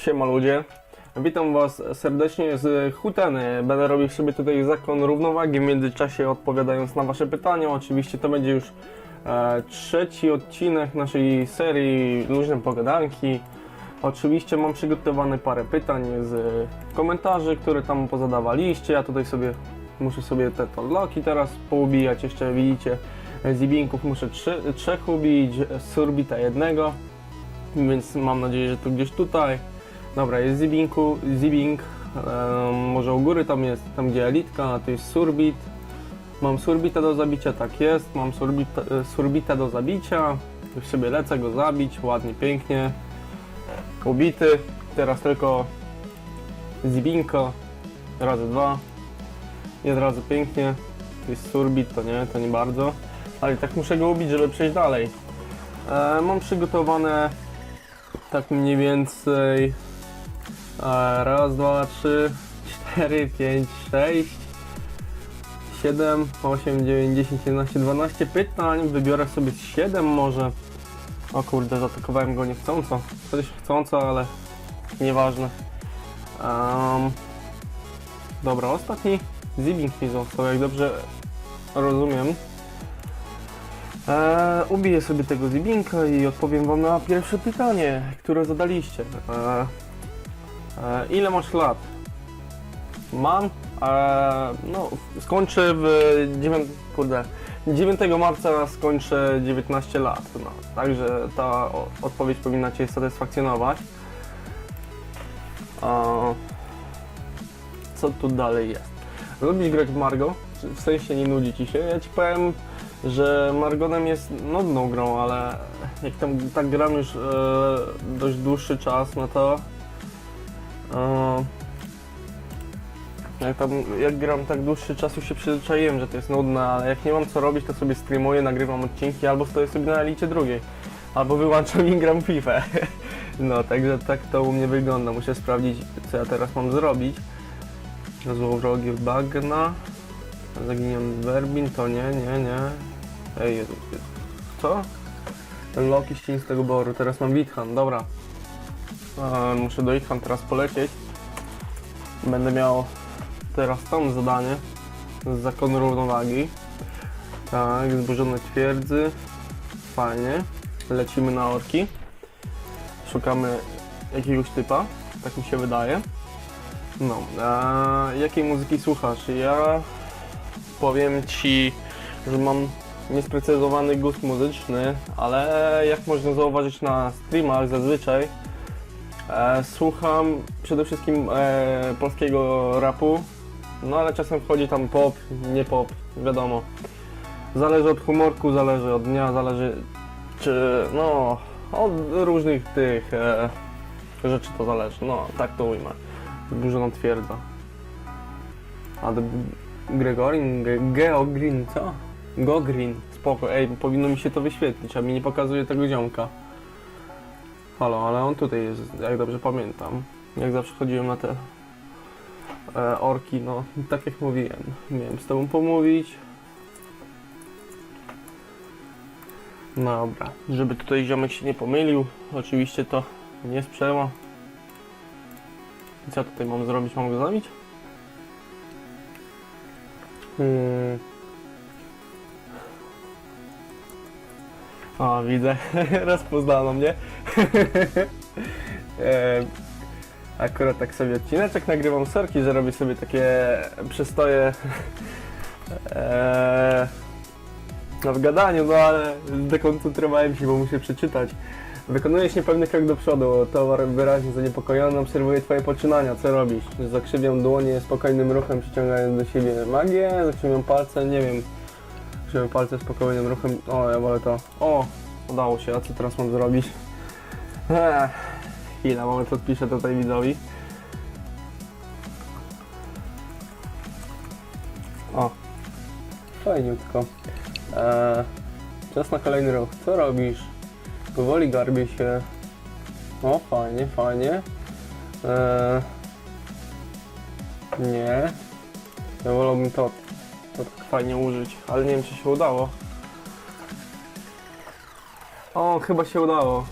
Siema ludzie. Witam was serdecznie z Huteny. Będę robił sobie tutaj zakon równowagi w międzyczasie odpowiadając na wasze pytania. Oczywiście to będzie już e, trzeci odcinek naszej serii Luźne Pogadanki. Oczywiście mam przygotowane parę pytań z komentarzy, które tam pozadawaliście. Ja tutaj sobie muszę sobie te unlocki teraz poubijać. Jeszcze widzicie zibinków muszę trzy, trzech ubić, surbita jednego. Więc mam nadzieję, że to gdzieś tutaj. Dobra, jest zibinku, zibing. może u góry tam jest, tam gdzie elitka, a tu jest surbit. Mam surbita do zabicia, tak jest. Mam surbita, e, surbita do zabicia. Już sobie lecę go zabić, ładnie, pięknie. Ubity. Teraz tylko zibinko. Razy dwa. Jest razy pięknie. Tu jest surbit, to nie, to nie bardzo. Ale tak muszę go ubić, żeby przejść dalej. E, mam przygotowane tak mniej więcej raz, dwa, trzy, cztery, pięć, sześć, siedem, osiem, dziewięć, dziesięć, jedenaście, dwanaście pytań. Wybiorę sobie siedem może. O kurde, zaatakowałem go niechcąco. Coś chcąco, ale nieważne. Um, dobra, ostatni Zibing mi został, jak dobrze rozumiem. Eee, ubiję sobie tego Zibinka i odpowiem wam na pierwsze pytanie, które zadaliście. Eee, ile masz lat? Mam. Eee, no, skończę w 9, kurde, 9 marca skończę 19 lat. No, także ta odpowiedź powinna Cię satysfakcjonować. Eee, co tu dalej jest? Lubisz grać w Margo? W sensie nie nudzi Ci się? Ja Ci powiem, że Margonem jest nudną grą, ale jak tam tak gram już e, dość dłuższy czas, no to e, jak, tam, jak gram tak dłuższy czas już się przyzwyczaiłem, że to jest nudne, ale jak nie mam co robić, to sobie streamuję, nagrywam odcinki, albo stoję sobie na elicie drugiej, albo wyłączam i gram FIFA. No, także tak to u mnie wygląda. Muszę sprawdzić, co ja teraz mam zrobić. Złowrogi bagna. Zaginiony Werbin, to nie, nie, nie. Ej, Jezu, co? Loki z tego boru, teraz mam Withan, dobra. Muszę do Withan teraz polecieć. Będę miał teraz tam zadanie z zakonu równowagi. Tak, zburzone twierdzy. Fajnie. Lecimy na orki. Szukamy jakiegoś typa, tak mi się wydaje. No, a jakiej muzyki słuchasz? Ja powiem ci, że mam niesprecyzowany gust muzyczny, ale jak można zauważyć na streamach zazwyczaj, słucham przede wszystkim e, polskiego rapu, no ale czasem wchodzi tam pop, nie pop, wiadomo. Zależy od humorku, zależy od dnia, zależy czy, no, od różnych tych e, rzeczy to zależy, no, tak to ujmę. Zburzoną twierdza. A Gregorin, Ge- Geogrin, co? Gogrin, spoko, ej, powinno mi się to wyświetlić, a mi nie pokazuje tego ziomka. Halo, ale on tutaj jest, jak dobrze pamiętam. Jak zawsze chodziłem na te e, orki, no, tak jak mówiłem. Miałem z tobą pomówić. Dobra, żeby tutaj ziomek się nie pomylił, oczywiście to nie sprzęła. I co tutaj mam zrobić? Mam go zabić? Hmm. O, widzę. Rozpoznano mnie. e, akurat tak sobie odcineczek nagrywam sorki, że robię sobie takie przystoje e, no w gadaniu, no ale zdekoncentrowałem się, bo muszę przeczytać. Wykonujesz niepewny krok do przodu, towar wyraźnie zaniepokojony, obserwuje twoje poczynania, co robisz? Zakrzywiam dłonie spokojnym ruchem, przyciągając do siebie magię, zakrzywiam palce, nie wiem. Zakrzywiam palce spokojnym ruchem, o ja wolę to. O, udało się, a co teraz mam zrobić? Ech, chwila, moment odpiszę tutaj widzowi. O, fajniutko. Eee, czas na kolejny ruch, co robisz? Powoli garbię się. O, fajnie, fajnie. Eee, nie. Ja wolałbym to, to tak fajnie użyć, ale nie wiem czy się udało. O, chyba się udało.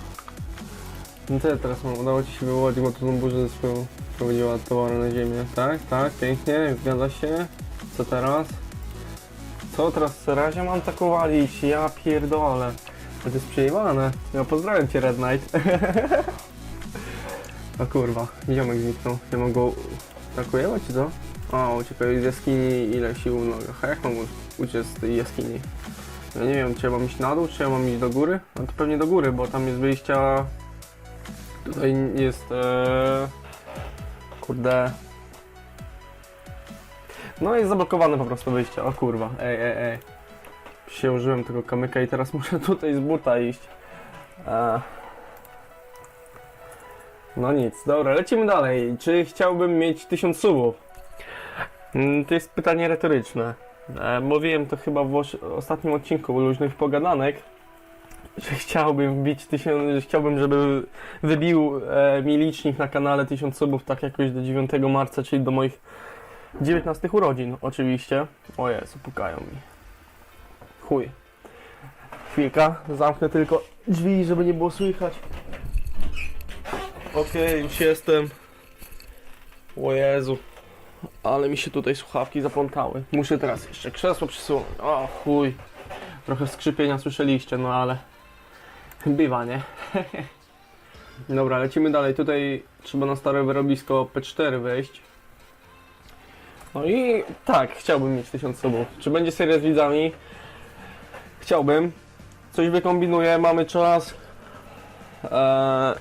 No to ja teraz mam, udało Ci się wywołać mocną burzę ze swoją prowadziła towary na ziemię. Tak, tak, pięknie, zgadza się. Co teraz? Co teraz w razie mam tak uwalić? Ja pierdolę. To jest przejebane. Ja pozdrawiam Cię Red Knight. A kurwa, ziomek zniknął. Ja mam go tak czy co? O, uciekaj z jaskini, ile sił w nogach. A jak mam uciec z tej jaskini? Ja nie wiem, czy ja mam iść na dół, czy ja mam iść do góry? No to pewnie do góry, bo tam jest wyjścia... Tutaj jest... E... Kurde... No jest zablokowane po prostu wyjście. O kurwa, ej, ej, ej. Użyłem tego kamyka i teraz muszę tutaj z buta iść. E... No nic, dobra, lecimy dalej. Czy chciałbym mieć 1000 subów? Mm, To jest pytanie retoryczne. E, mówiłem to chyba w ostatnim odcinku luźnych pogadanek, że chciałbym wbić 1000, że chciałbym, żeby wybił e, mi licznik na kanale 1000 subów tak jakoś do 9 marca, czyli do moich 19 urodzin oczywiście. O Jezu, pukają mi. Chuj. Chwilka, zamknę tylko drzwi, żeby nie było słychać. Okej, już jestem. O Jezu. Ale mi się tutaj słuchawki zaplątały. Muszę teraz jeszcze krzesło przesunąć. O chuj. Trochę skrzypienia słyszeliście, no ale... Bywa, nie? Dobra, lecimy dalej. Tutaj trzeba na stare wyrobisko P4 wejść. No i tak, chciałbym mieć 1000 subów. Czy będzie seria z widzami? Chciałbym. Coś wykombinuję, mamy czas. Eee,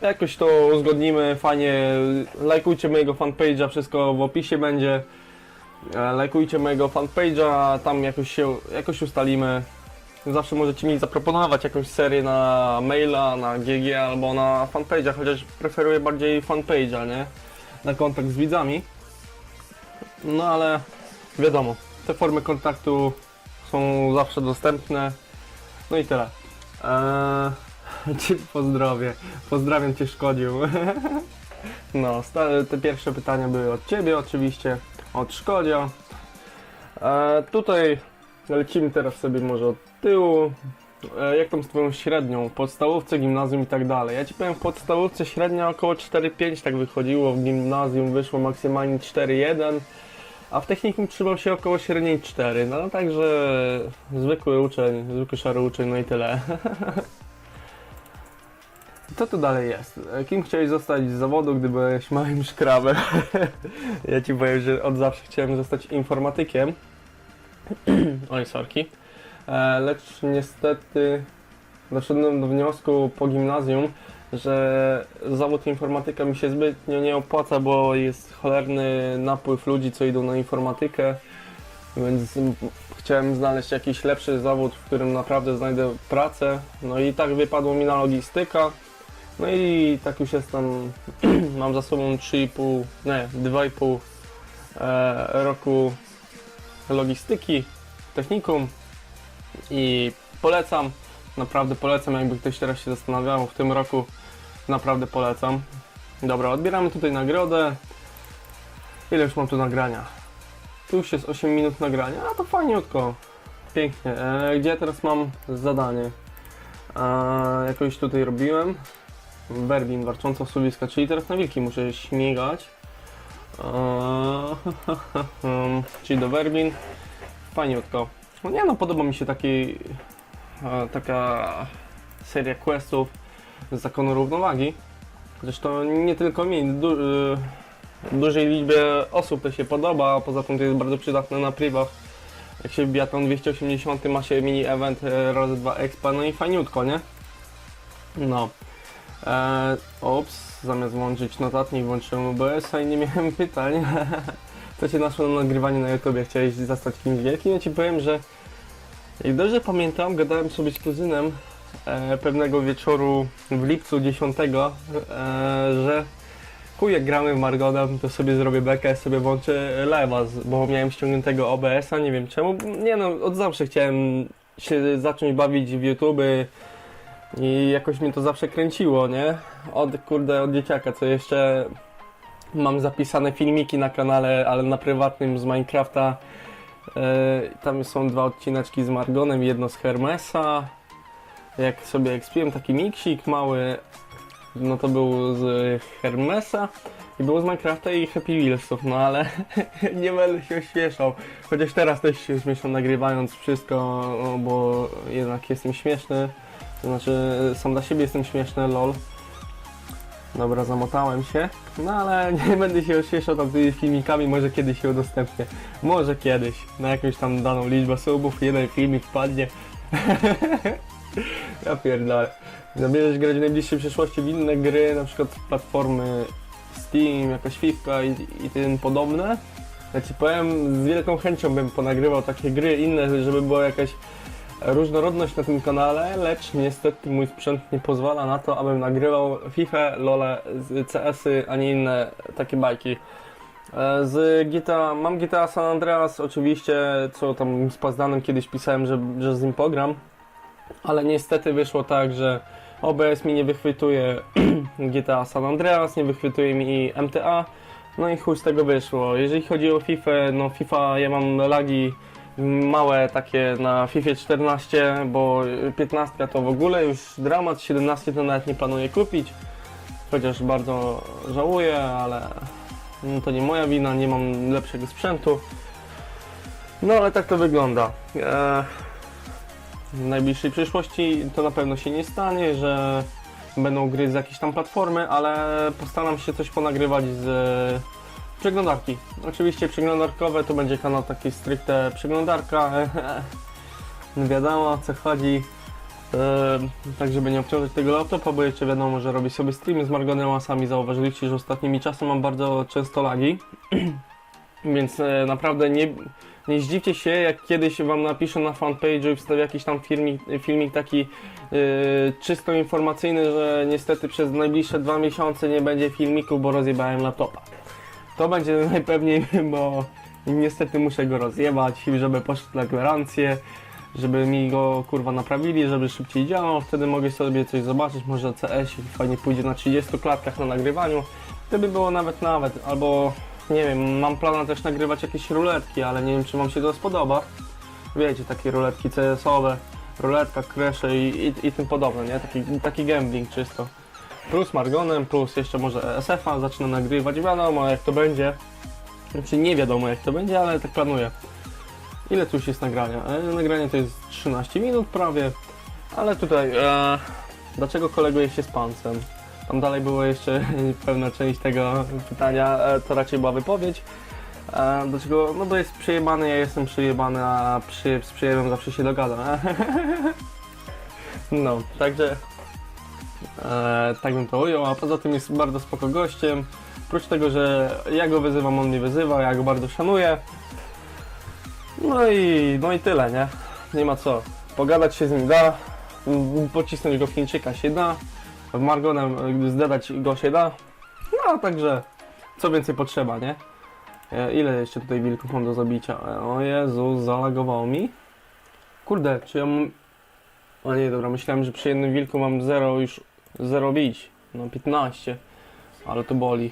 jakoś to uzgodnimy, fajnie. Lajkujcie mojego fanpage'a, wszystko w opisie będzie. E, Lajkujcie mojego fanpage'a, tam jakoś się, jakoś ustalimy. Zawsze możecie mi zaproponować jakąś serię na maila, na GG albo na fanpage'a, chociaż preferuję bardziej fanpage'a, nie? Na kontakt z widzami. No ale wiadomo, te formy kontaktu są zawsze dostępne. No i tyle. Eee, cię pozdrowię. Pozdrawiam Cię Szkodził. No, te pierwsze pytania były od Ciebie oczywiście, od Szkodzia. E, tutaj lecimy teraz sobie może od tyłu. E, jak tam z Twoją średnią? Podstawówce, gimnazjum i tak dalej. Ja Ci powiem, w podstawówce średnia około 4,5 tak wychodziło, w gimnazjum wyszło maksymalnie 4,1. A w technikum trzymał się około średniej 4, no także zwykły uczeń, zwykły szary uczeń, no i tyle. Co tu dalej jest? Kim chciałeś zostać z zawodu, gdy byłeś małym szkrabem? ja ci powiem, że od zawsze chciałem zostać informatykiem. Oj, sorki. E, lecz niestety doszedłem do wniosku po gimnazjum, że zawód informatyka mi się zbytnio nie opłaca, bo jest cholerny napływ ludzi, co idą na informatykę, więc chciałem znaleźć jakiś lepszy zawód, w którym naprawdę znajdę pracę. No i tak wypadło mi na logistyka. No i tak już jestem, mam za sobą 3,5, nie, 2,5 e, roku logistyki, technikum i polecam, naprawdę polecam, jakby ktoś teraz się zastanawiał, w tym roku naprawdę polecam. Dobra, odbieramy tutaj nagrodę. Ile już mam tu nagrania? Tu już jest 8 minut nagrania, a to fajniutko. Pięknie. E, gdzie ja teraz mam zadanie? E, jakoś tutaj robiłem. Berlin, warcząca słuwiska, czyli teraz na wilki muszę śmigać. Czyli do Berlin. Fajniutko. No nie no, podoba mi się taki, taka seria questów z zakonu równowagi. Zresztą nie tylko mi, du, e, dużej liczbie osób to się podoba, a poza tym to jest bardzo przydatne na privach. Jak się tą 280, ma się mini event e, razy 2 expa, no i fajniutko, nie? No. Eee, ops, zamiast włączyć notatnik włączyłem OBS-a i nie miałem pytań. Co cię naszło na nagrywanie na YouTubie? Chciałeś zostać kimś wielkim? Ja ci powiem, że jak dobrze pamiętam, gadałem sobie z kuzynem e, pewnego wieczoru w lipcu 10, e, że chuj jak gramy w Margodem, to sobie zrobię bekę, sobie włączę z- bo miałem ściągniętego OBS-a, nie wiem czemu. Nie no, od zawsze chciałem się zacząć bawić w YouTube. I jakoś mnie to zawsze kręciło, nie? Od kurde, od dzieciaka, co jeszcze mam zapisane filmiki na kanale, ale na prywatnym z Minecrafta. E, tam są dwa odcineczki z Margonem, jedno z Hermesa. Jak sobie ekspiłem taki miksik mały, no to był z Hermesa i był z Minecrafta i Happy Wheelsów, no ale nie będę się ośmieszał. Chociaż teraz też się ośmieszam nagrywając wszystko, no, bo jednak jestem śmieszny. To znaczy sam dla siebie jestem śmieszny, lol. Dobra, zamotałem się. No ale nie będę się ośmieszał tam tymi filmikami, może kiedyś się udostępnię. Może kiedyś, na jakąś tam daną liczbę subów, jeden filmik wpadnie. ja pierdolę. Zamierzasz grać w najbliższej przyszłości w inne gry, na przykład platformy Steam, jakaś FIFA i, i tym podobne? Ja ci powiem, z wielką chęcią bym ponagrywał takie gry inne, żeby była jakaś różnorodność na tym kanale, lecz niestety mój sprzęt nie pozwala na to, abym nagrywał FIFA, LoLe, CS-y, ani inne takie bajki. E, Z GTA, mam GTA San Andreas oczywiście, co tam z Pazdanem kiedyś pisałem, że, że z nim pogram, ale niestety wyszło tak, że OBS mi nie wychwytuje GTA San Andreas, nie wychwytuje mi MTA, no i chuj z tego wyszło. Jeżeli chodzi o FIFA, no FIFA ja mam lagi małe takie na FIFA 14, bo 15 to w ogóle już dramat, 17 to nawet nie planuję kupić, chociaż bardzo żałuję, ale no to nie moja wina, nie mam lepszego sprzętu. No ale tak to wygląda. Eee, w najbliższej przyszłości to na pewno się nie stanie, że będą gry z jakiejś tam platformy, ale postaram się coś ponagrywać z e, przeglądarki. Oczywiście przeglądarkowe to będzie kanał taki stricte przeglądarka. wiadomo o co chodzi. E, tak żeby nie obciążać tego laptopa, bo jeszcze wiadomo, że robię sobie streamy z Margonem, a sami zauważyliście, że ostatnimi czasy mam bardzo często lagi. Więc e, naprawdę nie, nie zdziwcie się, jak kiedyś wam napiszę na fanpage'u i wstawię jakiś tam filmik, filmik taki yy, czysto informacyjny, że niestety przez najbliższe dwa miesiące nie będzie filmiku, bo rozjebałem laptopa. To będzie najpewniej, bo niestety muszę go rozjebać, żeby poszedł na gwarancję, żeby mi go kurwa naprawili, żeby szybciej działał, wtedy mogę sobie coś zobaczyć, może CS fajnie pójdzie na 30 klatkach na nagrywaniu, to by było nawet nawet, albo nie wiem, mam plan też nagrywać jakieś ruletki, ale nie wiem czy wam się to spodoba. Wiecie, takie ruletki CS-owe, ruletka, kresze i, i, i tym podobne, nie? Taki, taki gambling czysto. Plus Margonem, plus jeszcze może SF-a zacznę nagrywać, wiadomo jak to będzie. Znaczy nie wiadomo jak to będzie, ale tak planuję. Ile tu już jest nagrania? E, nagranie to jest 13 minut prawie, ale tutaj e, dlaczego koleguje się z pancem? Tam dalej było jeszcze pewna część tego pytania, e, to raczej była wypowiedź. E, dlaczego? No bo jest przejebany, ja jestem przejebany, a przy, z przyjemem zawsze się dogadam. No, także e, tak bym to ujął, a poza tym jest bardzo spoko gościem. Oprócz tego, że ja go wyzywam, on mnie wyzywa, ja go bardzo szanuję. No i, no i tyle, nie? Nie ma co. Pogadać się z nim da, pocisnąć go w Chińczyka się da, w Margonem y, zdadać go się da. No, także co więcej potrzeba, nie? E, Ile jeszcze tutaj wilków mam do zabicia? E, O Jezu, zalagowało mi. Kurde, czy ja mam... O nie, dobra, myślałem, że przy jednym wilku mam 0 już 0 bić. No 15, ale to boli.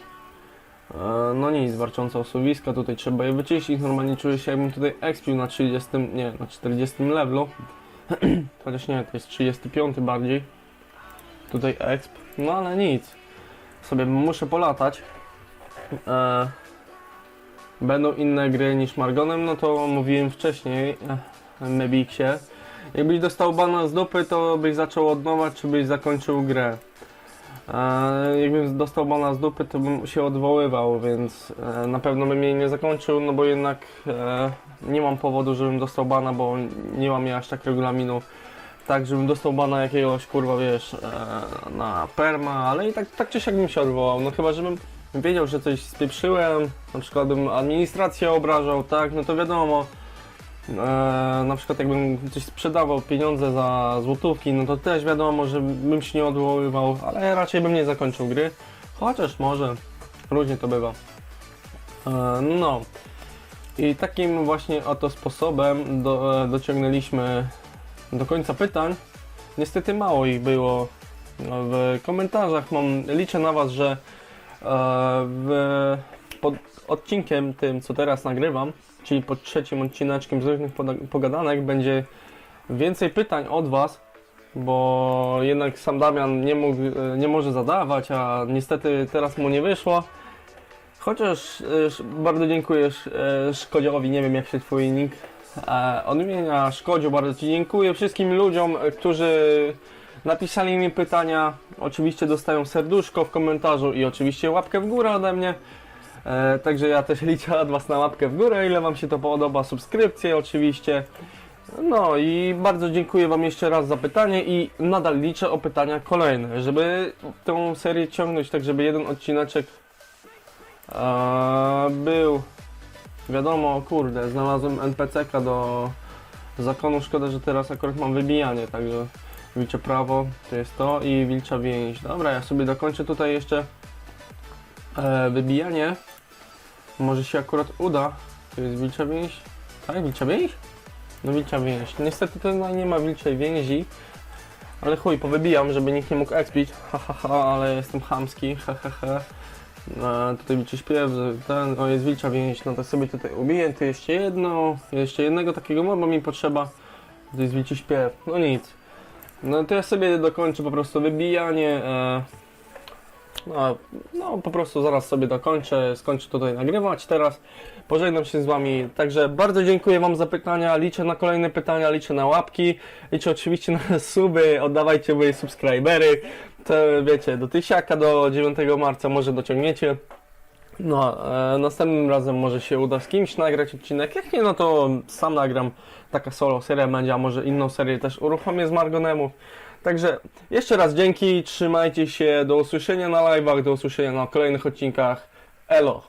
E, No nic, warczące osuwiska, tutaj trzeba je wyczyścić. Normalnie czuję się jakbym tutaj expił na 30, nie, na 40 levelu. Chociaż nie, to jest 35 bardziej. Tutaj exp. No ale nic. Sobie muszę polatać. E, będą inne gry niż Margonem, no to mówiłem wcześniej. E, Mebiksie. Jakbyś dostał bana z dupy, to byś zaczął od nowa, czy byś zakończył grę. E, jakbym dostał bana z dupy, to bym się odwoływał, więc e, na pewno bym jej nie zakończył, no bo jednak e, nie mam powodu, żebym dostał bana, bo nie mam ja aż tak regulaminu, tak żebym dostał bana jakiegoś kurwa, wiesz, e, na perma, ale i tak, tak czy siak bym się odwołał, no chyba żebym wiedział, że coś spieprzyłem, na przykład bym administrację obrażał, tak, no to wiadomo, E, na przykład jakbym coś sprzedawał pieniądze za złotówki, no to też wiadomo, że bym się nie odwoływał, ale raczej bym nie zakończył gry. Chociaż może, różnie to bywa. E, no. I takim właśnie oto sposobem do, e, dociągnęliśmy do końca pytań. Niestety mało ich było w komentarzach. Mam, liczę na Was, że w, pod odcinkiem tym, co teraz nagrywam, czyli pod trzecim odcineczkiem z różnych pogadanek będzie więcej pytań od Was bo jednak sam Damian nie, mógł, e, nie może zadawać, a niestety teraz mu nie wyszło. Chociaż e, bardzo dziękuję e, Szkodziowi, nie wiem jak się twój nick odmienia. Szkodziu, bardzo Ci dziękuję wszystkim ludziom, którzy napisali mi pytania. Oczywiście dostają serduszko w komentarzu i oczywiście łapkę w górę ode mnie. E, także ja też liczę od Was na łapkę w górę, ile Wam się to podoba, subskrypcję oczywiście. No i bardzo dziękuję Wam jeszcze raz za pytanie i nadal liczę o pytania kolejne, żeby tą serię ciągnąć tak, żeby jeden odcineczek e, był. Wiadomo, kurde, znalazłem NPC-ka do zakonu. Szkoda, że teraz akurat mam wybijanie, także wilcze prawo to jest to i wilcza więź. Dobra, ja sobie dokończę tutaj jeszcze e, wybijanie. Może się akurat uda. To jest wilcza więź. Tak, wilcza więź? No wilcza więź. Niestety to nie ma wilczej więzi. Ale chuj, powybijam, żeby nikt nie mógł expić. Ha, ha, ha, ale jestem chamski. Ha, ha, ha. E, tutaj wilczy śpiew, ten, o jest wilcza więź, no to sobie tutaj ubiję, to jeszcze jedno, jeszcze jednego takiego moba mi potrzeba. To jest wilczy śpiew, no nic. No to ja sobie dokończę po prostu wybijanie. E, no, no po prostu zaraz sobie dokończę, skończę tutaj nagrywać teraz. Pożegnam się z Wami, także bardzo dziękuję Wam za pytania, liczę na kolejne pytania, liczę na łapki, liczę oczywiście na suby, oddawajcie moje subskrybery, to wiecie, do tysiaka do 9 marca może dociągniecie. No, e, następnym razem może się uda z kimś nagrać odcinek, jak nie, no to sam nagram, taka solo seria będzie, a może inną serię też uruchomię z Margonemu. Także jeszcze raz dzięki, trzymajcie się, do usłyszenia na live'ach, do usłyszenia na kolejnych odcinkach. Elo!